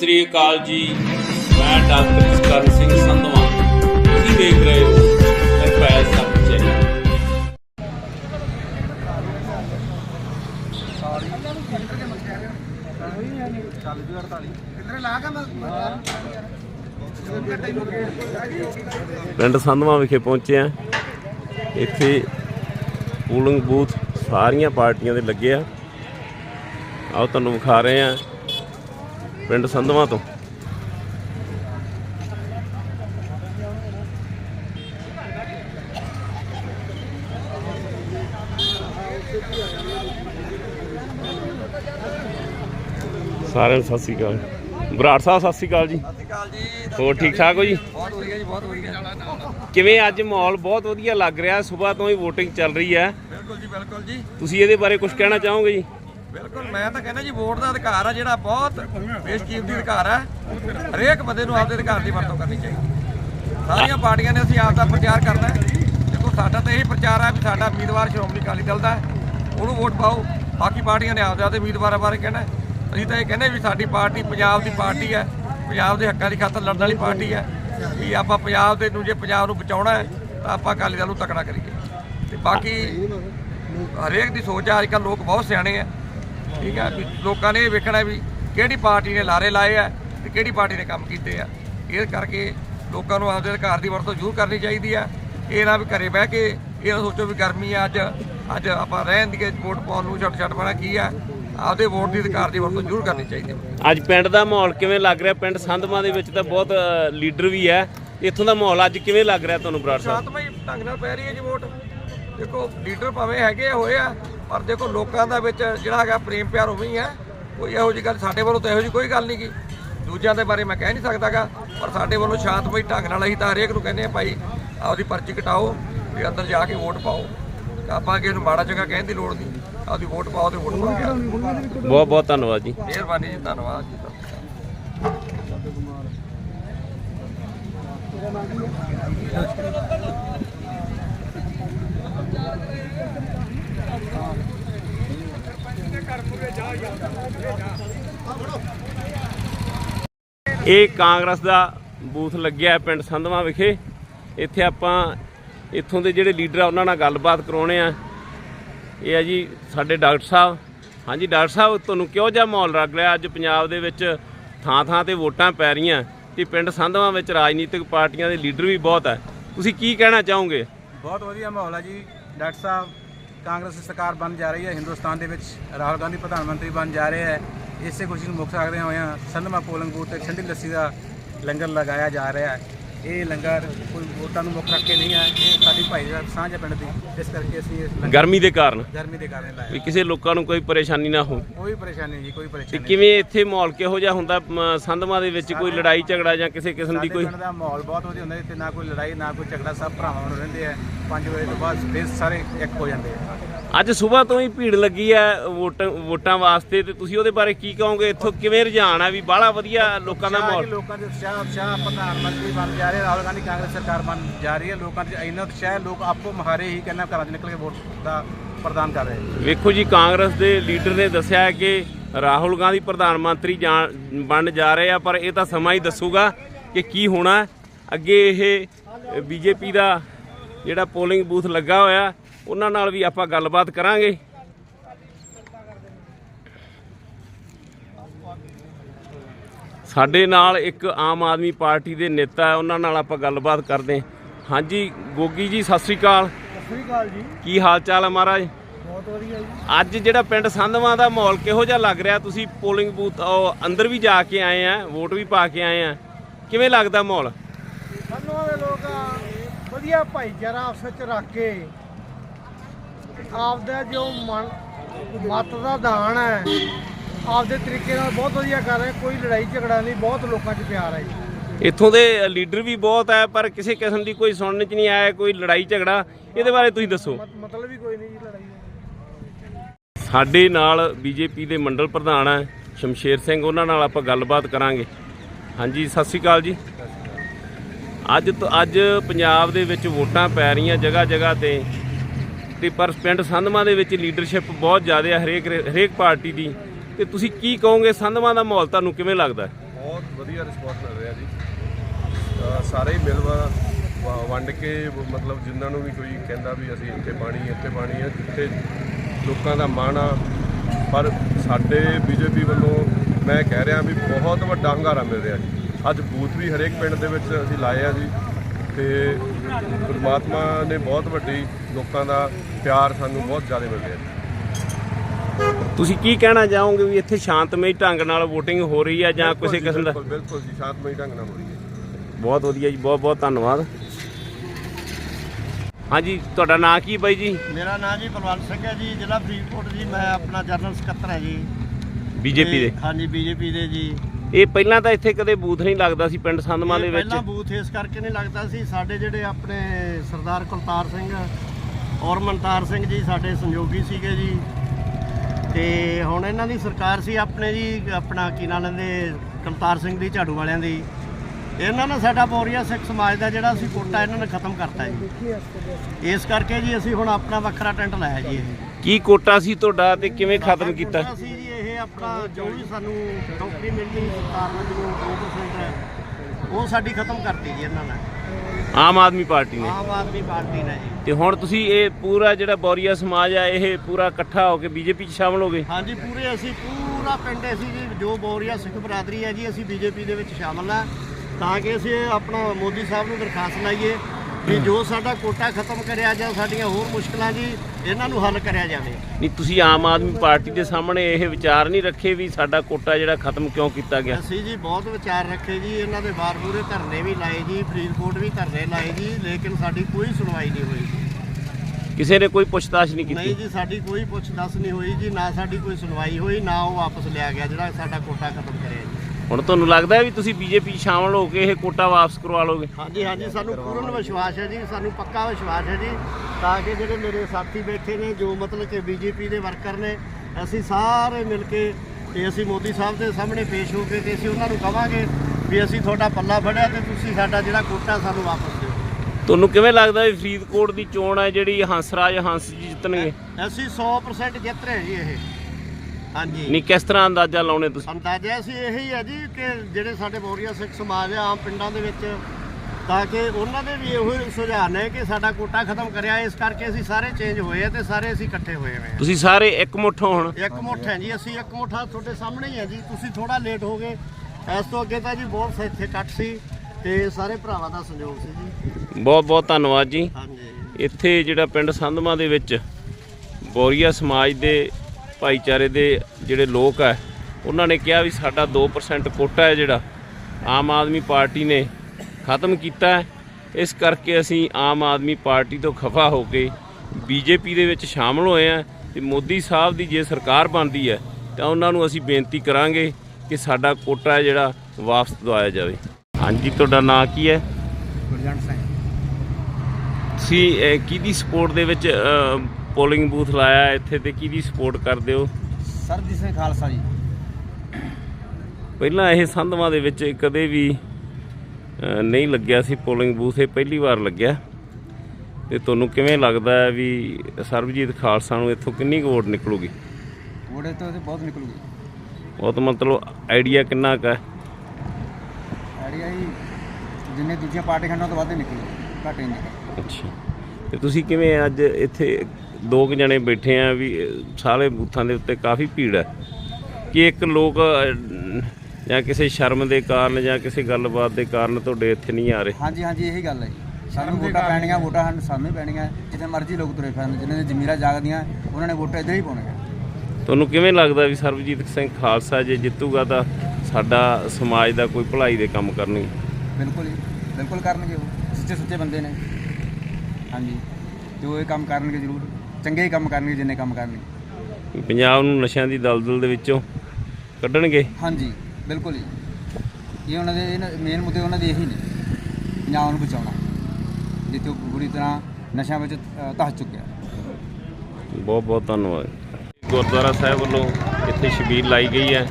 ਸ੍ਰੀ ਅਕਾਲ ਜੀ। ਮੈਂ ਡਾਕਟਰ ਜਸਕਰਨ ਸਿੰਘ ਸੰਧਵਾ। ਤੁਸੀਂ ਦੇਖ ਰਹੇ ਹੋ ਨਿਰਭੈ ਸੱਚੇ ਪਿੰਡ ਸੰਧਵਾ ਵਿਖੇ ਪਹੁੰਚੇ ਆ ਇੱਥੇ ਪੂਲਿੰਗ ਬੂਥ ਸਾਰੀਆਂ ਪਾਰਟੀਆਂ ਦੇ ਲੱਗੇ ਆ। ਆਓ ਤੁਹਾਨੂੰ ਵਿਖਾ ਰਹੇ ਆ ਪਿੰਡ ਸੰਧਵਾ ਤੋਂ। ਸਾਰਿਆਂ ਨੂੰ ਸਤਿ ਸ੍ਰੀ ਅਕਾਲ। ਬਰਾੜ ਸਾਹਿਬ ਸਤਿ ਸ੍ਰੀ ਅਕਾਲ ਜੀ। ਸਤਿ ਸ਼੍ਰੀ ਅਕਾਲ ਜੀ ਹੋਰ ਠੀਕ ਠਾਕ ਹੋ ਜੀ? ਬਹੁਤ ਵਧੀਆ ਜੀ ਬਹੁਤ ਵਧੀਆ। ਕਿਵੇਂ ਅੱਜ ਮਾਹੌਲ ਬਹੁਤ ਵਧੀਆ ਲੱਗ ਰਿਹਾ ਸਵੇਰ ਤੋਂ ਹੀ VOTING ਚੱਲ ਰਹੀ ਹੈ। ਬਿਲਕੁਲ ਜੀ ਬਿਲਕੁਲ ਜੀ। ਤੁਸੀਂ ਇਹਦੇ ਬਾਰੇ ਕੁਝ ਕਹਿਣਾ ਚਾਹੋਗੇ ਜੀ? ਬਿਲਕੁਲ, ਮੈਂ ਤਾਂ ਕਹਿੰਦਾ ਜੀ ਵੋਟ ਦਾ ਅਧਿਕਾਰ ਆ ਜਿਹੜਾ ਬਹੁਤ ਬੇਸ਼ਕੀਮਤੀ ਅਧਿਕਾਰ ਆ। ਹਰੇਕ ਬੰਦੇ ਨੂੰ ਆਪਦੇ ਅਧਿਕਾਰ ਦੀ ਵਰਤੋਂ ਕਰਨੀ ਚਾਹੀਦੀ। ਸਾਰੀਆਂ ਪਾਰਟੀਆਂ ਨੇ ਅਸੀਂ ਆਪ ਦਾ ਪ੍ਰਚਾਰ ਕਰਨਾ ਦੇਖੋ, ਸਾਡਾ ਤਾਂ ਇਹੀ ਪ੍ਰਚਾਰ ਹੈ ਵੀ ਸਾਡਾ ਉਮੀਦਵਾਰ ਸ਼੍ਰੋਮਣੀ ਅਕਾਲੀ ਦਲ ਦਾ ਉਹਨੂੰ ਵੋਟ ਪਾਓ। ਬਾਕੀ ਪਾਰਟੀਆਂ ਨੇ ਆਪਦੇ ਆਪਦੇ ਉਮੀਦਵਾਰਾਂ ਬਾਰੇ ਕਹਿਣਾ ਅਸੀਂ ਤਾਂ ਇਹ ਕਹਿੰਦੇ ਵੀ ਸਾਡੀ ਪਾਰਟੀ ਪੰਜਾਬ ਦੀ ਪਾਰਟੀ ਹੈ। ਪੰਜਾਬ ਦੇ ਹੱਕਾਂ ਦੀ ਖਾਤਰ ਲੜਨ ਵਾਲੀ ਪਾਰਟੀ ਹੈ। ਵੀ ਆਪਾਂ ਪੰਜਾਬ ਦੇ ਨੂੰ ਜੇ ਪੰਜਾਬ ਨੂੰ ਬਚਾਉਣਾ ਹੈ, ਤਾਂ ਆਪਾਂ ਅਕਾਲੀ ਦਲ ਨੂੰ ਤਕੜਾ ਕਰੀਏ। ਤੇ ਬਾਕੀ ਹਰੇਕ ਦੀ ਸੋਚ ਆ, ਅੱਜ ਕੱਲ੍ਹ ਲੋਕ ਬਹੁਤ ਸਿਆਣੇ ਆ। ਠੀਕ ਹੈ ਵੀ ਲੋਕਾਂ ਨੇ ਇਹ ਵੇਖਣਾ ਵੀ ਕਿਹੜੀ ਪਾਰਟੀ ਨੇ ਲਾਰੇ ਲਾਏ ਆ ਤੇ ਕਿਹੜੀ ਪਾਰਟੀ ਨੇ ਕੰਮ ਕੀਤੇ ਆ। ਇਹ ਕਰਕੇ ਲੋਕਾਂ ਨੂੰ ਆਪਦੇ ਅਧਿਕਾਰ ਦੀ ਵਰਤੋਂ ਜ਼ਰੂਰ ਕਰਨੀ ਚਾਹੀਦੀ ਆ। ਇਹ ਨਾ ਵੀ ਘਰੇ ਬਹਿ ਕੇ ਇਹ ਨਾ ਸੋਚੋ ਵੀ ਗਰਮੀ ਆ ਅੱਜ ਅੱਜ ਆਪਾਂ ਰਹਿਣ ਦੀ ਵੋਟ ਪਾਉਣ ਨੂੰ ਛੱਟ ਛੱਟ ਪਾਣਾ ਕੀ ਆ। ਆਪਦੇ ਵੋਟ ਦੀ ਅਧਿਕਾਰ ਦੀ ਵਰਤੋਂ ਜ਼ਰੂਰ ਕਰਨੀ ਚਾਹੀਦੀ ਹੈ ਅੱਜ ਪਿੰਡ ਦਾ ਮਾਹੌਲ ਕਿਵੇਂ ਲੱਗ ਰਿਹਾ? ਪਿੰਡ ਸੰਧਮਾ ਦੇ ਵਿੱਚ ਤਾਂ ਬਹੁਤ ਲੀਡਰ ਵੀ ਹੈ ਇੱਥੋਂ ਦਾ ਮਾਹੌਲ ਅੱਜ ਕਿਵੇਂ ਲੱਗ ਰਿਹਾ ਤੁਹਾਨੂੰ ਬਰਾੜ ਸਾਹਿਬ? ਸ਼ਾਂਤਮਈ ਢੰਗ ਨਾਲ ਪੈ ਰਹੀ ਹੈ ਜੀ ਵੋਟ। ਦੇਖੋ ਲੀਡਰ ਭਾਵੇਂ ਹੈਗੇ ਹੋਏ ਆ ਪਰ ਦੇਖੋ ਲੋਕਾਂ ਦਾ ਵਿੱਚ ਜਿਹੜਾ ਹੈਗਾ ਪ੍ਰੇਮ ਪਿਆਰ ਉਵੇਂ ਹੀ ਹੈ ਕੋਈ ਇਹੋ ਜਿਹੀ ਗੱਲ ਸਾਡੇ ਵੱਲੋਂ ਤਾਂ ਇਹੋ ਜਿਹੀ ਕੋਈ ਗੱਲ ਨਹੀਂ ਗੀ। ਦੂਜਿਆਂ ਦੇ ਬਾਰੇ ਮੈਂ ਕਹਿ ਨਹੀਂ ਸਕਦਾਗਾ ਪਰ ਸਾਡੇ ਵੱਲੋਂ ਸ਼ਾਂਤਮਈ ਢੰਗ ਨਾਲ ਅਸੀਂ ਤਾਂ ਹਰੇਕ ਨੂੰ ਕਹਿੰਦੇ ਆ ਭਾਈ ਆਪਦੀ ਪਰਚੀ ਕਟਾਓ ਤੇ ਅੰਦਰ ਜਾ ਕੇ ਵੋਟ ਪਾਓ। ਆਪਾਂ ਕਿਸੇ ਨੂੰ ਮਾੜਾ ਚੰਗਾ ਕਹਿਣ ਦੀ ਲੋੜ ਨਹੀਂ। ਆਪਦੀ ਵੋਟ ਪਾਓ ਤੇ ਵੋਟ ਪਾ ਕੇ ਆਓ। ਬਹੁਤ ਬਹੁਤ ਧੰਨਵਾਦ ਜੀ। ਮਿਹਰਬਾਨੀ ਜੀ ਧੰਨਵਾਦ ਜੀ ਅਕਾਲ ਇਹ ਕਾਂਗਰਸ ਦਾ ਬੂਥ ਲੱਗਿਆ ਪਿੰਡ ਸੰਧਵਾ ਵਿਖੇ। ਇੱਥੇ ਆਪਾਂ ਇੱਥੋਂ ਦੇ ਜਿਹੜੇ ਲੀਡਰ ਆ, ਉਹਨਾਂ ਨਾਲ ਗੱਲਬਾਤ ਕਰਾਉਣੇ ਆ। ਇਹ ਆ ਜੀ ਸਾਡੇ ਡਾਕਟਰ ਸਾਹਿਬ। ਹਾਂਜੀ, ਡਾਕਟਰ ਸਾਹਿਬ, ਤੁਹਾਨੂੰ ਕਿਹੋ ਜਿਹਾ ਮਾਹੌਲ ਲੱਗ ਰਿਹਾ ਅੱਜ ਪੰਜਾਬ ਦੇ ਵਿੱਚ ਥਾਂ ਥਾਂ ਤੇ ਵੋਟਾਂ ਪੈ ਰਹੀਆਂ ਤੇ ਪਿੰਡ ਸੰਧਵਾ ਵਿੱਚ ਰਾਜਨੀਤਿਕ ਪਾਰਟੀਆਂ ਦੇ ਲੀਡਰ ਵੀ ਬਹੁਤ ਹੈ ਤੁਸੀਂ ਕੀ ਕਹਿਣਾ ਚਾਹੋਗੇ? ਬਹੁਤ ਵਧੀਆ ਮਾਹੌਲ ਹੈ ਜੀ। ਡਾਕਟਰ ਸਾਹਿਬ, ਕਾਂਗਰਸ ਦੀ ਸਰਕਾਰ ਬਣ ਜਾ ਰਹੀ ਹੈ, ਹਿੰਦੁਸਤਾਨ ਦੇ ਵਿੱਚ ਰਾਹੁਲ ਗਾਂਧੀ ਪ੍ਰਧਾਨ ਮੰਤਰੀ ਬਣ ਜਾ ਰਹੇ ਹੈ। ਇਸੇ ਖੁਸ਼ੀ ਨੂੰ ਮੁੱਖ ਰੱਖਦੇ ਹੋਇਆ ਸੰਧਮਾ ਪੋਲਿੰਗ ਬੂਥ ਤੇ ਠੰਡੀ ਲੱਸੀ ਦਾ ਲੰਗਰ ਲਗਾਇਆ ਜਾ ਰਿਹਾ ਹੈ। ਇਹ ਲੰਗਰ ਕੋਈ ਵੋਟਾਂ ਨੂੰ ਮੁੱਖ ਰੱਖ ਕੇ ਨਹੀਂ ਹੈ ਇਹ ਸਾਡੀ ਭਾਈਚਾਰਾ ਸਾਂਝ ਹੈ ਪਿੰਡ ਦੀ। ਇਸ ਕਰਕੇ ਅਸੀਂ ਇਸ ਲੰਗਰ ਗਰਮੀ ਦੇ ਕਾਰਨ? ਗਰਮੀ ਦੇ ਕਾਰਨ ਲਾਇਆ। ਵੀ ਕਿਸੇ ਲੋਕਾਂ ਨੂੰ ਕੋਈ ਪਰੇਸ਼ਾਨੀ ਨਾ ਹੋ ਕੋਈ ਪਰੇਸ਼ਾਨੀ ਨਹੀਂ ਜੀ ਕੋਈ ਤੇ ਪਰੇਸ਼ਾਨੀ ਕਿਵੇਂ ਇੱਥੇ ਮਾਹੌਲ ਕਿਹੋ ਜਿਹਾ ਹੁੰਦਾ ਮ, ਦੇ ਵਿੱਚ ਕੋਈ ਲੜਾਈ ਝਗੜਾ ਜਾਂ ਕਿਸੇ ਕਿਸਮ ਦੀ ਸਾਡੇ ਕੋਈ? ਪਿੰਡ ਦਾ ਮਾਹੌਲ ਬਹੁਤ ਵਧੀਆ ਹੁੰਦਾ ਇੱਥੇ ਨਾ ਕੋਈ ਲੜਾਈ ਨਾ ਕੋਈ ਝਗੜਾ ਸਭ ਭਰਾਵਾਂ ਨੂੰ ਰਹਿੰਦੇ ਆ। 5 ਵਜੇ ਤੋਂ ਬਾਅਦ ਫਿਰ ਸਾਰੇ ਇੱਕ ਹੋ ਜਾਂਦੇ ਆ। ਅੱਜ ਸਵੇਰ ਤੋਂ ਹੀ ਭੀੜ ਲੱਗੀ ਹੈ ਵੋਟ ਵੋਟਾਂ ਵਾਸਤੇ ਤੇ ਤੁਸੀਂ ਉਹਦੇ ਬਾਰੇ ਕੀ ਕਹੋਗੇ? ਇੱਥੋਂ ਕਿਵੇਂ ਰੁਝਾਨ ਹੈ ਵੀ ਬਾਹਲਾ ਵਧੀਆ ਲੋਕਾਂ ਦਾ ਉਤਸ਼ਾਹ ਮਾਹੌਲ? ਲੋਕਾਂ ਦੇ ਉਤਸ਼ਾਹ ਉਤਸ਼ਾਹ ਪ੍ਰਧਾਨ ਮੰਤਰੀ ਬਣ ਜਾ ਰਹੇ ਰਾਹੁਲ ਗਾਂਧੀ ਕਾਂਗਰਸ ਸਰਕਾਰ ਬਣ ਜਾ ਰਹੀ ਹੈ। ਲੋਕਾਂ 'ਚ ਇੰਨਾ ਉਤਸ਼ਾਹ ਹੈ ਲੋਕ ਆਪੋ ਮਹਾਰੇ ਹੀ ਕਹਿੰਦਾ ਘਰਾਂ 'ਚ ਨਿਕਲ ਕੇ ਵੋਟ ਦਾ ਪ੍ਰਦਾਨ ਕਰ ਰਹੇ ਵੇਖੋ ਜੀ, ਕਾਂਗਰਸ ਦੇ ਲੀਡਰ ਨੇ ਦੱਸਿਆ ਹੈ ਕਿ ਰਾਹੁਲ ਗਾਂਧੀ ਪ੍ਰਧਾਨ ਮੰਤਰੀ ਜਾਣ- ਬਣਨ ਜਾ ਰਹੇ ਆ, ਪਰ ਇਹ ਤਾਂ ਸਮਾਂ ਹੀ ਦੱਸੂਗਾ ਕਿ ਕੀ ਹੋਣਾ ਅੱਗੇ ਇਹ ਬੀਜੇਪੀ ਦਾ ਜਿਹੜਾ ਪੋਲਿੰਗ ਬੂਥ ਲੱਗਾ ਹੋਇਆ, ਉਹਨਾਂ ਨਾਲ ਵੀ ਆਪਾਂ ਗੱਲਬਾਤ ਕਰਾਂਗੇ। ਸਾਡੇ ਨਾਲ ਇੱਕ ਆਮ ਆਦਮੀ ਪਾਰਟੀ ਦੇ ਨੇਤਾ ਹੈ ਉਹਨਾਂ ਨਾਲ ਆਪਾਂ ਗੱਲਬਾਤ ਕਰਦੇ ਹਾਂ। ਹਾਂਜੀ ਗੋਗੀ ਜੀ ਸਤਿ ਸ੍ਰੀ ਅਕਾਲ। ਸਤਿ ਸ੍ਰੀ ਅਕਾਲ ਜੀ। ਕੀ ਹਾਲ ਚਾਲ ਹੈ ਮਹਾਰਾਜ? ਬਹੁਤ ਵਧੀਆ ਜੀ। ਅੱਜ ਜਿਹੜਾ ਪਿੰਡ ਸੰਧਵਾਂ ਦਾ ਮਾਹੌਲ ਕਿਹੋ ਜਿਹਾ ਲੱਗ ਰਿਹਾ? ਤੁਸੀਂ ਪੋਲਿੰਗ ਬੂਥ ਉਹ ਅੰਦਰ ਵੀ ਜਾ ਕੇ ਆਏ ਆ ਵੋਟ ਵੀ ਪਾ ਕੇ ਆਏ ਆ। ਕਿਵੇਂ ਲੱਗਦਾ ਮਾਹੌਲ? ਸਾਨੂੰ ਦੇ ਲੋਕ ਵਧੀਆ ਭਾਈਚਾਰਾ ਆਪਸ ਵਿੱਚ ਰੱਖ ਕੇ। ਆਪਦਾ ਜੋ ਮਨ ਮਤ ਦਾ ਦਾਨ ਹੈ ਆਪਦੇ ਤਰੀਕੇ ਨਾਲ ਬਹੁਤ ਵਧੀਆ ਕਰ ਰਹੇ ਕੋਈ ਲੜਾਈ ਝਗੜਾ ਨਹੀਂ ਬਹੁਤ ਲੋਕਾਂ 'ਚ ਪਿਆਰ ਹੈ ਜੀ। ਇੱਥੋਂ ਦੇ ਲੀਡਰ ਵੀ ਬਹੁਤ ਹੈ ਪਰ ਕਿਸੇ ਕਿਸਮ ਦੀ ਕੋਈ ਸੁਣਨ ਚ ਨਹੀਂ ਆਇਆ ਕੋਈ ਲੜਾਈ ਝਗੜਾ ਇਹਦੇ ਬਾਰੇ ਤੁਸੀਂ ਦੱਸੋ। ਮਤ- ਮਤਲਬ ਹੀ ਕੋਈ ਨਹੀਂ ਜੀ ਲੜਾਈ ਦਾ। ਸਾਡੇ ਨਾਲ ਬੀਜੇਪੀ ਦੇ ਮੰਡਲ ਪ੍ਰਧਾਨ ਹੈ ਸ਼ਮਸ਼ੇਰ ਸਿੰਘ ਉਹਨਾਂ ਨਾਲ ਆਪਾਂ ਗੱਲਬਾਤ ਕਰਾਂਗੇ। ਹਾਂਜੀ ਸਤਿ ਸ੍ਰੀ ਅਕਾਲ ਜੀ। ਅੱਜ ਤੋਂ ਅੱਜ ਪੰਜਾਬ ਦੇ ਵਿੱਚ ਵੋਟਾਂ ਪੈ ਰਹੀਆਂ ਜਗ੍ਹਾ ਜਗ੍ਹਾ ਤੇ ਤੇ ਪਰ ਪਿੰਡ ਸੰਧਮਾ ਦੇ ਵਿੱਚ ਲੀਡਰਸ਼ਿਪ ਬਹੁਤ ਜ਼ਿਆਦਾ ਹੈ ਹਰੇਕ ਹਰੇਕ ਪਾਰਟੀ ਦੀ। ਤੇ ਤੁਸੀਂ ਕੀ ਕਹੋਗੇ ਸੰਧਮਾ ਦਾ ਮਾਹੌਲ ਤੁਹਾਨੂੰ ਕਿਵੇਂ ਲੱਗਦਾ? ਹੈ ਬਹੁਤ ਵਧੀਆ ਰਿਸਪੌਂਸ ਮਿਲ ਰਿਹਾ ਜੀ। ਅਹ ਸਾਰੇ ਹੀ ਮਿਲ ਵਾ- ਵਾ- ਵੰਡ ਕੇ ਮਤਲਬ ਜਿਨ੍ਹਾਂ ਨੂੰ ਵੀ ਕੋਈ ਕਹਿੰਦਾ ਵੀ ਅਸੀਂ ਇੱਥੇ ਪਾਣੀ ਇੱਥੇ ਪਾਣੀ ਹੈ ਜਿੱਥੇ ਲੋਕਾਂ ਦਾ ਮਾਣ ਆ। ਪਰ ਸਾਡੇ ਬੀਜੇਪੀ ਵੱਲੋਂ ਮੈਂ ਕਹਿ ਰਿਹਾ ਵੀ ਬਹੁਤ ਵੱਡਾ ਹੰਗਾਰਾ ਮਿਲ ਰਿਹਾ ਜੀ। ਅੱਜ ਬੂਥ ਵੀ ਹਰੇਕ ਪਿੰਡ ਦੇ ਵਿੱਚ ਅਸੀਂ ਲਾਏ ਆ ਜੀ। ਤੇ ਪਰਮਾਤਮਾ ਨੇ ਬਹੁਤ ਵੱਡੀ ਲੋਕਾਂ ਦਾ ਪਿਆਰ ਸਾਨੂੰ ਬਹੁਤ ਜ਼ਿਆਦਾ ਮਿਲ ਰਿਹਾ ਜੀ। ਤੁਸੀਂ ਕੀ ਕਹਿਣਾ ਚਾਹੋਗੇ ਵੀ ਇੱਥੇ ਸ਼ਾਂਤਮਈ ਢੰਗ ਨਾਲ VOTING ਹੋ ਰਹੀ ਹੈ ਜਾਂ ਕਿਸੇ ਕਿਸਮ ਦਾ? ਬਿਲਕੁਲ ਬਿਲਕੁਲ ਜੀ ਸ਼ਾਂਤਮਈ ਢੰਗ ਨਾਲ ਹੋ ਰਹੀ ਹੈ ਬਹੁਤ ਵਧੀਆ ਜੀ ਬਹੁਤ ਬਹੁਤ ਧੰਨਵਾਦ। ਹਾਂਜੀ ਤੁਹਾਡਾ ਨਾਂ ਕੀ ਬਾਈ ਜੀ? ਮੇਰਾ ਨਾਮ ਜੀ ਬਲਵੰਤ ਸਿੰਘ ਹੈ ਜੀ ਜ਼ਿਲ੍ਹਾ ਫਰੀਦਕੋਟ ਜੀ ਮੈਂ ਆਪਣਾ ਜਨਰਲ ਸਕੱਤਰ ਹਾਂ ਜੀ। ਬੀਜੇਪੀ ਦੇ? ਤੇ ਹਾਂਜੀ ਬੀਜੇਪੀ ਦੇ ਜੀ। ਇਹ ਪਹਿਲਾਂ ਤਾਂ ਇੱਥੇ ਕਦੇ ਬੂਥ ਨਹੀਂ ਲੱਗਦਾ ਸੀ ਪਿੰਡ ਸੰਦਮਾ ਦੇ ਵਿੱਚ? ਪਹਿਲਾਂ ਬੂਥ ਇਸ ਕਰਕੇ ਨਹੀਂ ਲੱਗਦਾ ਸੀ ਸਾਡੇ ਜਿਹੜੇ ਆਪਣੇ ਸਰਦਾਰ ਕੁਲਤਾਰ ਸਿੰਘ ਔਰ ਮਨਤਾਰ ਸਿੰਘ ਜੀ ਸਾਡੇ ਸੰਯੋਗੀ ਸੀਗੇ ਜੀ। ਤੇ ਹੁਣ ਇਹਨਾਂ ਦੀ ਸਰਕਾਰ ਸੀ ਆਪਣੇ ਜੀ ਆਪਣਾ ਕੀ ਨਾਂ ਲੈਂਦੇ ਕੁਲਤਾਰ ਸਿੰਘ ਦੀ ਝਾੜੂ ਵਾਲਿਆਂ ਦੀ। ਇਹਨਾਂ ਨੇ ਸਾਡਾ ਬੋਰੀਆ ਸਿੱਖ ਸਮਾਜ ਦਾ ਜਿਹੜਾ ਸੀ ਕੋਟਾ ਇਹਨਾਂ ਨੇ ਖਤਮ ਕਰਤਾ ਜੀ। ਇਸ ਕਰਕੇ ਜੀ ਅਸੀਂ ਹੁਣ ਆਪਣਾ ਵੱਖਰਾ ਟੈਂਟ ਲਾਇਆ ਜੀ ਇਹ। ਕੀ ਕੋਟਾ ਸੀ ਤੁਹਾਡਾ ਤੇ ਕਿਵੇਂ ਖਤਮ ਕੀਤਾ? ਅਸੀਂ ਜੀ ਇਹ ਆਪਣਾ ਜੋ ਵੀ ਸਾਨੂੰ ਨੌਕਰੀ ਮਿਲਦੀ ਸਰਕਾਰ ਵੱਲੋਂ 2% ਹੈ ਉਹ ਸਾਡੀ ਖਤਮ ਕਰਤੀ ਜੀ ਇਹਨਾਂ ਨੇ। ਆਮ ਆਦਮੀ ਪਾਰਟੀ ਨੇ। ਆਮ ਆਦਮੀ ਪਾਰਟੀ ਨੇ ਜੀ। ਤੇ ਹੁਣ ਤੁਸੀਂ ਇਹ ਪੂਰਾ ਜਿਹੜਾ ਬੌਰੀਆ ਸਮਾਜ ਆ ਇਹ ਪੂਰਾ ਇਕੱਠਾ ਹੋ ਕੇ ਬੀਜੇਪੀ 'ਚ ਸ਼ਾਮਲ ਹੋ ਗਏ? ਹਾਂਜੀ ਪੂਰੇ ਅਸੀਂ ਪੂਰਾ ਪਿੰਡ ਅਸੀਂ ਜੀ ਜੋ ਬੋਰੀਆ ਸਿੱਖ ਬਰਾਦਰੀ ਹੈ ਜੀ ਅਸੀਂ ਬੀਜੇਪੀ ਦੇ ਵਿੱਚ ਸ਼ਾਮਲ ਹਾਂ। ਤਾਂ ਕਿ ਅਸੀਂ ਆਪਣਾ ਮੋਦੀ ਸਾਹਿਬ ਨੂੰ ਦਰਖਾਸਤ ਲਾਈਏ ਕਿ ਜੋ ਸਾਡਾ ਕੋਟਾ ਖਤਮ ਕਰਿਆ ਜਾਂ ਸਾਡੀਆਂ ਹੋਰ ਮੁਸ਼ਕਲਾਂ ਜੀ ਇਹਨਾਂ ਨੂੰ ਹੱਲ ਕਰਿਆ ਜਾਵੇ। ਨਹੀਂ ਤੁਸੀਂ ਆਮ ਆਦਮੀ ਪਾਰਟੀ ਦੇ ਸਾਹਮਣੇ ਇਹ ਵਿਚਾਰ ਨਹੀਂ ਰੱਖੇ ਵੀ ਸਾਡਾ ਕੋਟਾ ਜਿਹੜਾ ਖਤਮ ਕਿਉਂ ਕੀਤਾ ਗਿਆ? ਅਸੀਂ ਜੀ ਬਹੁਤ ਵਿਚਾਰ ਰੱਖੇ ਜੀ ਇਹਨਾਂ ਦੇ ਬਾਰ ਪੂਰੇ ਧਰਨੇ ਵੀ ਲਾਏ ਜੀ ਫਰੀਦਕੋਟ ਵੀ ਧਰਨੇ ਲਾਏ ਜੀ ਲੇਕਿਨ ਸਾਡੀ ਕੋਈ ਸੁਣਵਾਈ ਨਹੀਂ ਹੋਈ ਕਿਸੇ ਨੇ ਕੋਈ ਪੁੱਛਤਾਛ ਨਹੀਂ ਨਹੀਂ ਕੀਤੀ? ਜੀ ਸਾਡੀ ਕੋਈ ਪੁੱਛ ਦੱਸ ਨਹੀਂ ਹੋਈ ਜੀ ਨਾ ਸਾਡੀ ਕੋਈ ਸੁਣਵਾਈ ਹੋਈ ਨਾ ਉਹ ਵਾਪਸ ਲਿਆ ਗਿਆ ਜਿਹੜਾ ਸਾਡਾ ਕੋਟਾ ਖਤਮ ਕਰਿਆ ਜੀ। ਹੁਣ ਤੁਹਾਨੂੰ ਲੱਗਦਾ ਹੈ ਵੀ ਤੁਸੀਂ ਬੀਜੇਪੀ ਸ਼ਾਮਲ ਹੋ ਕੇ ਇਹ ਕੋਟਾ ਵਾਪਸ ਕਰਵਾ ਲਓਗੇ ਹਾਂਜੀ ਹਾਂਜੀ ਸਾਨੂੰ ਪੂਰਨ ਵਿਸ਼ਵਾਸ ਹੈ ਜੀ ਸਾਨੂੰ ਪੱਕਾ ਵਿਸ਼ਵਾਸ ਹੈ ਜੀ ਤਾਂ ਕਿ ਜਿਹੜੇ ਮੇਰੇ ਸਾਥੀ ਬੈਠੇ ਨੇ ਜੋ ਮਤਲਬ ਕਿ ਬੀਜੇਪੀ ਦੇ ਵਰਕਰ ਨੇ ਅਸੀਂ ਸਾਰੇ ਮਿਲ ਕੇ ਤੇ ਅਸੀਂ ਮੋਦੀ ਸਾਹਿਬ ਦੇ ਸਾਹਮਣੇ ਪੇਸ਼ ਹੋ ਕੇ ਤੇ ਅਸੀਂ ਉਹਨਾਂ ਨੂੰ ਕਵਾਂਗੇ ਵੀ ਅਸੀਂ ਤੁਹਾਡਾ ਪੱਲਾ ਫੜਿਆ ਤੇ ਤੁਸੀਂ ਸਾਡਾ ਜਿਹੜਾ ਕੋਟਾ ਸਾਨੂੰ ਵਾਪਸ ਦਿਓ। ਤੁਹਾਨੂੰ ਕਿਵੇਂ ਲੱਗਦਾ ਵੀ ਫਰੀਦਕੋਟ ਦੀ ਚੋਣ ਹੈ ਜਿਹੜੀ ਹੰਸਰਾਜ ਹੰਸ ਜੀ ਜਿੱਤਣਗੇ ਅਸੀਂ 100% ਜਿੱਤ ਰਹੇ ਜੀ ਇਹ। ਹਾਂਜੀ। ਨਹੀਂ ਕਿਸ ਤਰ੍ਹਾਂ ਅੰਦਾਜ਼ਾ ਲਾਉਣੇ ਤੁਸੀਂ? ਅੰਦਾਜ਼ਾ ਅਸੀਂ ਇਹੀ ਹੈ ਜੀ ਕਿ ਜਿਹੜੇ ਸਾਡੇ ਬੋਰੀਆ ਸਿੱਖ ਸਮਾਜ ਆ ਆਮ ਪਿੰਡਾਂ ਦੇ ਵਿੱਚ ਤਾਂ ਕਿ ਉਹਨਾਂ ਦੇ ਵੀ ਇਹੋ ਹੀ ਸੁਝਾਅ ਨੇ ਕਿ ਸਾਡਾ ਕੋਟਾ ਖਤਮ ਕਰਿਆ ਇਸ ਕਰਕੇ ਅਸੀਂ ਸਾਰੇ ਚੇਂਜ ਹੋਏ ਆ ਤੇ ਸਾਰੇ ਅਸੀਂ ਇਕੱਠੇ ਹੋਏ ਹੋਏ ਤੁਸੀਂ ਸਾਰੇ ਇੱਕ ਮੁੱਠ ਹੁਣ? ਆ ਇੱਕ ਮੁੱਠ ਹੈ ਜੀ ਅਸੀਂ ਇੱਕ ਮੁੱਠਾ ਤੁਹਾਡੇ ਸਾਹਮਣੇ ਹੀ ਹੈ ਜੀ। ਤੁਸੀਂ ਥੋੜਾ ਲੇਟ ਹੋ ਗਏ ਇਸ ਤੋਂ ਅੱਗੇ ਤਾਂ ਜੀ ਬਹੁਤ ਇੱਥੇ ਕੱਟ ਸੀ ਤੇ ਸਾਰੇ ਭਰਾਵਾਂ ਦਾ ਸੰਯੋਗ ਸੀ ਜੀ। ਬਹੁਤ ਬਹੁਤ ਧੰਨਵਾਦ ਜੀ। ਹਾਂਜੀ। ਇੱਥੇ ਜਿਹੜਾ ਪਿੰਡ ਸੰਧਮਾ ਦੇ ਵਿੱਚ ਬੋਰੀਆ ਸਮਾਜ ਦੇ ਭਾਈਚਾਰੇ ਦੇ ਜਿਹੜੇ ਲੋਕ ਆ ਉਹਨਾਂ ਨੇ ਕਿਹਾ ਵੀ ਸਾਡਾ 2% ਕੋਟਾ ਹੈ ਜਿਹੜਾ ਆਮ ਆਦਮੀ ਪਾਰਟੀ ਨੇ ਖਤਮ ਕੀਤਾ ਹੈ। ਇਸ ਕਰਕੇ ਅਸੀਂ ਆਮ ਆਦਮੀ ਪਾਰਟੀ ਤੋਂ ਖਫਾ ਹੋ ਕੇ ਬੀਜੇਪੀ ਦੇ ਵਿੱਚ ਸ਼ਾਮਲ ਹੋਏ ਆ ਤੇ ਮੋਦੀ ਸਾਹਿਬ ਦੀ ਜੇ ਸਰਕਾਰ ਬਣਦੀ ਹੈ ਤਾਂ ਉਹਨਾਂ ਨੂੰ ਅਸੀਂ ਬੇਨਤੀ ਕਰਾਂਗੇ ਕਿ ਸਾਡਾ ਕੋਟਾ ਹੈ ਜਿਹੜਾ ਵਾਪਸ ਦਵਾਇਆ ਜਾਵੇ। ਹਾਂਜੀ ਤੁਹਾਡਾ ਨਾਂ ਕੀ ਹੈ? ਗੁਰਜੰਟ ਸਿੰਘ। ਅਹ, ਕਿਹਦੀ ਸਪੋਰਟ ਦੇ ਵਿੱਚ ਪੋਲਿੰਗ ਬੂਥ ਲਾਇਆ ਹੈ ਇੱਥੇ ਤੇ ਕਿਹਦੀ ਸਪੋਰਟ ਕਰਦੇ ਹੋ? ਸਰਜੀਤ ਸਿੰਘ ਖਾਲਸਾ ਜੀ। ਪਹਿਲਾਂ ਇਹ ਸੰਧਵਾਂ ਦੇ ਵਿੱਚ ਕਦੇ ਵੀ ਨਹੀਂ ਲੱਗਿਆ ਸੀ ਪੋਲਿੰਗ ਬੂਥ ਇਹ ਪਹਿਲੀ ਵਾਰ ਲੱਗਿਆ। ਤੇ ਤੁਹਾਨੂੰ ਕਿਵੇਂ ਲੱਗਦਾ ਹੈ ਵੀ ਸਰਬਜੀਤ ਖਾਲਸਾ ਨੂੰ ਇੱਥੋਂ ਕਿੰਨੀ ਵੋਟ ਨਿਕਲੂਗੀ? ਵੋੜੇ ਤੋਂ ਬਹੁਤ ਨਿਕਲੂਗੀ। ਬਹੁਤ ਮਤਲਬ ਆਈਡੀਆ ਕਿੰਨਾ ਕੁ ਹੈ? ਆਈਡੀਆ ਜੀ ਜਿੰਨੇ ਦੂਜੀਆਂ ਪਾਰਟੀਆਂ ਖੰਡਾਂ ਤੋਂ ਵੱਧ ਨਿਕਲੂ ਘੱਟ ਨਹੀਂ। ਅੱਛਾ। ਤੇ ਤੁਸੀਂ ਕਿਵੇਂ ਅੱਜ ਇੱਥੇ ਦੋ ਕੁ ਜਣੇ ਬੈਠੇ ਆ ਵੀ ਸਾਰੇ ਬੂਥਾਂ ਦੇ ਉੱਤੇ ਕਾਫੀ ਭੀੜ ਹੈ। ਕਿ ਇੱਕ ਲੋਕ ਜਾਂ ਕਿਸੇ ਸ਼ਰਮ ਦੇ ਕਾਰਨ ਜਾਂ ਕਿਸੇ ਗੱਲਬਾਤ ਦੇ ਕਾਰਨ ਤੁਹਾਡੇ ਇੱਥੇ ਨਹੀਂ ਆ ਰਹੇ? ਹਾਂਜੀ ਹਾਂਜੀ ਇਹੀ ਗੱਲ ਹੈ ਜੀ। ਸਾਨੂੰ ਵੋਟਾਂ ਪੈਣੀਆਂ ਵੋਟਾਂ ਸਾਨੂੰ ਹੀ ਪੈਣੀਆਂ। ਜਿੱਥੇ ਮਰਜ਼ੀ ਲੋਕ ਤੁਰੇ ਫਿਰਨ ਜਿਨ੍ਹਾਂ ਦੇ ਜ਼ਮੀਰਾਂ ਜਾਗਦੀਆਂ ਉਹਨਾਂ ਨੇ ਵੋਟਾਂ ਇੱਧਰ ਹੀ ਪਾਉਣੀਆਂ। ਤੁਹਾਨੂੰ ਕਿਵੇਂ ਲੱਗਦਾ ਵੀ ਸਰਬਜੀਤ ਸਿੰਘ ਖਾਲਸਾ ਜੇ ਜਿੱਤੂਗਾ ਤਾਂ ਸਾਡਾ ਸਮਾਜ ਦਾ ਕੋਈ ਭਲਾਈ ਦੇ ਕੰਮ ਕਰਨਗੇ? ਬਿਲਕੁਲ ਜੀ ਬਿਲਕੁਲ ਕਰਨਗੇ ਉਹ। ਸੱਚੇ ਸੁੱਚੇ ਬੰਦੇ ਨੇ। ਹਾਂਜੀ ਜੋ ਇਹ ਕੰਮ ਕਰਨਗੇ ਜ਼ਰੂਰ। ਚੰਗੇ ਹੀ ਕੰਮ ਕਰਨਗੇ ਜਿੰਨੇ ਕੰਮ ਕਰਨਗੇ। ਪੰਜਾਬ ਨੂੰ ਨਸ਼ਿਆਂ ਦੀ ਦਲਦਲ ਦੇ ਵਿੱਚੋਂ ਕੱਢਣਗੇ? ਹਾਂਜੀ ਬਿਲਕੁਲ ਜੀ। ਇਹ ਉਹਨਾਂ ਦੇ ਮੇਨ ਮੁੱਦੇ ਉਹਨਾਂ ਦੇ ਇਹੀ ਨੇ ਪੰਜਾਬ ਨੂੰ ਬਚਾਉਣਾ। ਜਿੱਥੇ ਉਹ ਬੁਰੀ ਤਰ੍ਹਾਂ ਨਸ਼ਿਆਂ ਵਿੱਚ ਅ, ਧੱਸ ਚੁੱਕਿਆ। ਬਹੁਤ ਬਹੁਤ ਧੰਨਵਾਦ। ਗੁਰਦੁਆਰਾ ਸਾਹਿਬ ਵੱਲੋਂ ਇੱਥੇ ਛਬੀਲ ਲਾਈ ਗਈ ਹੈ।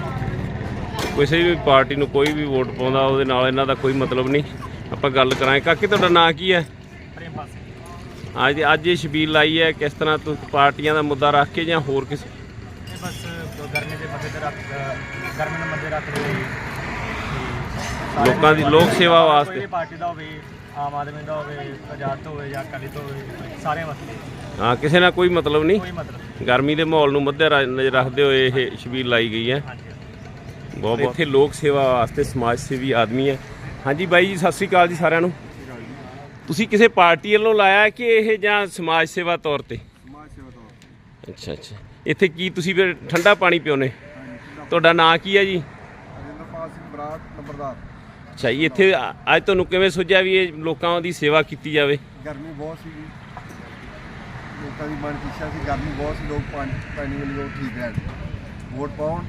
ਕਿਸੇ ਵੀ ਪਾਰਟੀ ਨੂੰ ਕੋਈ ਵੀ ਵੋਟ ਪਾਉਂਦਾ ਉਹਦੇ ਨਾਲ ਇਹਨਾਂ ਦਾ ਕੋਈ ਮਤਲਬ ਨਹੀਂ। ਆਪਾਂ ਗੱਲ ਕਰਾਂਗੇ। ਕਾਕੀ ਤੁਹਾਡਾ ਨਾਂ ਕੀ ਹੈ? ਅੱਜ ਅੱਜ ਇਹ ਛਬੀਲ ਲਾਈ ਹੈ ਕਿਸ ਤਰ੍ਹਾਂ ਤੁਸੀਂ ਪਾਰਟੀਆਂ ਦਾ ਮੁੱਦਾ ਰੱਖ ਕੇ ਜਾਂ ਹੋਰ ਕਿਸੇ? ਇਹ ਬਸ ਗਰਮੀ ਦੇ ਮੱਦੇ ਤੇ ਰੱਖ ਗਰਮੀ ਨੂੰ ਮੱਦੇ ਰੱਖਦੇ ਹੋਏ ਲੋਕਾਂ ਦੀ ਲੋਕ ਸੇਵਾ ਵਾਸਤੇ। ਪਾਰਟੀ ਦਾ ਹੋਵੇ ਆਮ ਆਦਮੀ ਦਾ ਹੋਵੇ ਆਜ਼ਾਦ ਤੋਂ ਹੋਵੇ ਜਾਂ ਅਕਾਲੀ ਤੋਂ ਹੋਵੇ ਸਾਰਿਆਂ ਵਾਸਤੇ। ਹਾਂ ਕਿਸੇ ਨਾਲ ਕੋਈ ਮਤਲਬ ਨਹੀਂ? ਕੋਈ ਮਤਲਬ ਨਹੀਂ। ਗਰਮੀ ਦੇ ਮਾਹੌਲ ਨੂੰ ਮੱਦੇ ਨਜ਼ਰ ਰੱਖਦੇ ਹੋਏ ਇਹ ਛਬੀਲ ਲਾਈ ਗਈ ਹੈ। ਹਾਂਜੀ। ਬਹੁਤ ਬਹੁਤ ਇੱਥੇ ਲੋਕ ਸੇਵਾ ਵਾਸਤੇ ਸਮਾਜ ਸੇਵੀ ਆਦਮੀ ਹੈ। ਹਾਂਜੀ ਬਾਈ ਜੀ ਸਤਿ ਸ੍ਰੀ ਅਕਾਲ ਜੀ ਸਾਰਿਆਂ ਨੂੰ। ਤੁਸੀਂ ਕਿਸੇ ਪਾਰਟੀ ਵੱਲੋਂ ਲਾਇਆ ਕਿ ਇਹ ਜਾਂ ਸਮਾਜ ਸੇਵਾ ਤੌਰ ਤੇ? ਸਮਾਜ ਸੇਵਾ ਤੋਂ। ਅੱਛਾ ਅੱਛਾ। ਇੱਥੇ ਕੀ ਤੁਸੀਂ ਫਿਰ ਠੰਡਾ ਪਾਣੀ ਪਿਉਨੇ ਤੁਹਾਡਾ ਨਾਂ ਕੀ ਹੈ ਜੀ? ਅਜਿੰਦਰਪਾਲ ਸਿੰਘ ਬਰਾੜ ਨੰਬਰਦਾਰ। ਅੱਛਾ ਜੀ ਇੱਥੇ ਅੱਜ ਤੁਹਾਨੂੰ ਕਿਵੇਂ ਸੁਝਿਆ ਵੀ ਇਹ ਲੋਕਾਂ ਦੀ ਸੇਵਾ ਕੀਤੀ ਜਾਵੇ? ਗਰਮੀ ਬਹੁਤ ਸੀਗੀ। ਲੋਕਾਂ ਦੀ ਮਨ ਪਿੱਛਾ ਸੀ ਗਰਮੀ ਬਹੁਤ ਸੀ ਲੋਕ ਪਾਣੀ ਪਾਣੀ ਵਾਲੀ ਲੋਕ ਠੀਕ ਰਹਿਣ। ਵੋਟ ਪਾਉਣ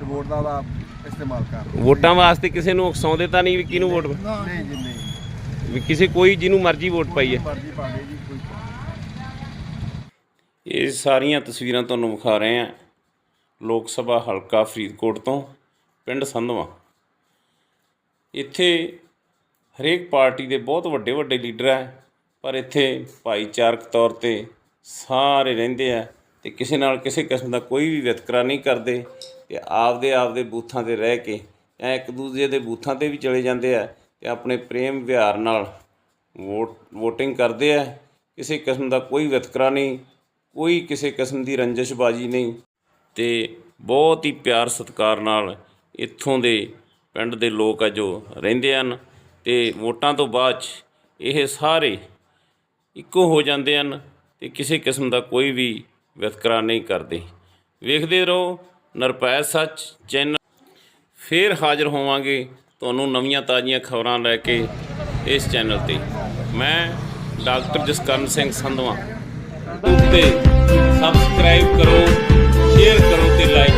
ਤੇ ਵੋਟ ਦਾ ਇਸਤੇਮਾਲ ਕਰਨ। ਵੋਟਾਂ ਵਾਸਤੇ ਕਿਸੇ ਨੂੰ ਉਕਸਾਉਂਦੇ ਤਾਂ ਨਹੀਂ ਵੀ ਕਿਹਨੂੰ ਵੋਟ ਨਹੀਂ ਜੀ ਨਹੀਂ। ਵੀ ਕਿਸੇ ਕੋਈ ਜਿਹਨੂੰ ਮਰਜ਼ੀ ਵੋਟ ਪਾਈਏ। ਮਰਜ਼ੀ ਪਾ ਦੇ ਜੀ ਕੋਈ ਇਹ ਸਾਰੀਆਂ ਤਸਵੀਰਾਂ ਤੁਹਾਨੂੰ ਵਿਖਾ ਰਹੇ ਹਾਂ। ਲੋਕ ਸਭਾ ਹਲਕਾ ਫਰੀਦਕੋਟ ਤੋਂ ਪਿੰਡ ਸੰਧਵਾ। ਇੱਥੇ ਹਰੇਕ ਪਾਰਟੀ ਦੇ ਬਹੁਤ ਵੱਡੇ ਵੱਡੇ ਲੀਡਰ ਹੈ ਪਰ ਇੱਥੇ ਭਾਈਚਾਰਕ ਤੌਰ ਤੇ ਸਾਰੇ ਰਹਿੰਦੇ ਆ ਤੇ ਕਿਸੇ ਨਾਲ ਕਿਸੇ ਕਿਸਮ ਦਾ ਕੋਈ ਵੀ ਵਿਤਕਰਾ ਨਹੀਂ ਕਰਦੇ ਤੇ ਆਪਦੇ ਆਪਦੇ ਬੂਥਾਂ ਤੇ ਰਹਿ ਕੇ ਜਾਂ ਇੱਕ ਦੂਜੇ ਦੇ ਬੂਥਾਂ ਤੇ ਵੀ ਚਲੇ ਜਾਂਦੇ ਆ। ਤੇ ਆਪਣੇ ਪ੍ਰੇਮ ਵਿਹਾਰ ਨਾਲ ਵੋਟ VOTING ਕਰਦੇ ਆ। ਕਿਸੇ ਕਿਸਮ ਦਾ ਕੋਈ ਵਿਤਕਰਾ ਨਹੀਂ, ਕੋਈ ਕਿਸੇ ਕਿਸਮ ਦੀ ਰੰਜਿਸ਼ਬਾਜੀ ਨਹੀਂ ਤੇ ਬਹੁਤ ਹੀ ਪਿਆਰ ਸਤਿਕਾਰ ਨਾਲ ਇੱਥੋਂ ਦੇ ਪਿੰਡ ਦੇ ਲੋਕ ਆ ਜੋ ਰਹਿੰਦੇ ਹਨ ਤੇ ਵੋਟਾਂ ਤੋਂ ਬਾਅਦ 'ਚ ਇਹ ਸਾਰੇ ਇੱਕੋ ਹੋ ਜਾਂਦੇ ਹਨ ਤੇ ਕਿਸੇ ਕਿਸਮ ਦਾ ਕੋਈ ਵੀ ਵਿਤਕਰਾ ਨਹੀਂ ਕਰਦੇ। ਵੇਖਦੇ ਰਹੋ ਨਿਰਭੈ ਸੱਚ ਚੈਨਲ। ਫੇਰ ਹਾਜ਼ਰ ਹੋਵਾਂਗੇ ਤੁਹਾਨੂੰ ਨਵੀਆਂ ਤਾਜ਼ੀਆਂ ਖਬਰਾਂ ਲੈ ਕੇ ਇਸ ਚੈਨਲ ਤੇ। ਮੈਂ ਡਾਕਟਰ ਜਸਕਰਨ ਸਿੰਘ ਸੰਧਵਾ। ਤੇ ਸਬਸਕ੍ਰਾਈਬ ਕਰੋ ਸ਼ੇਅਰ ਕਰੋ ਤੇ ਲਾਈਕ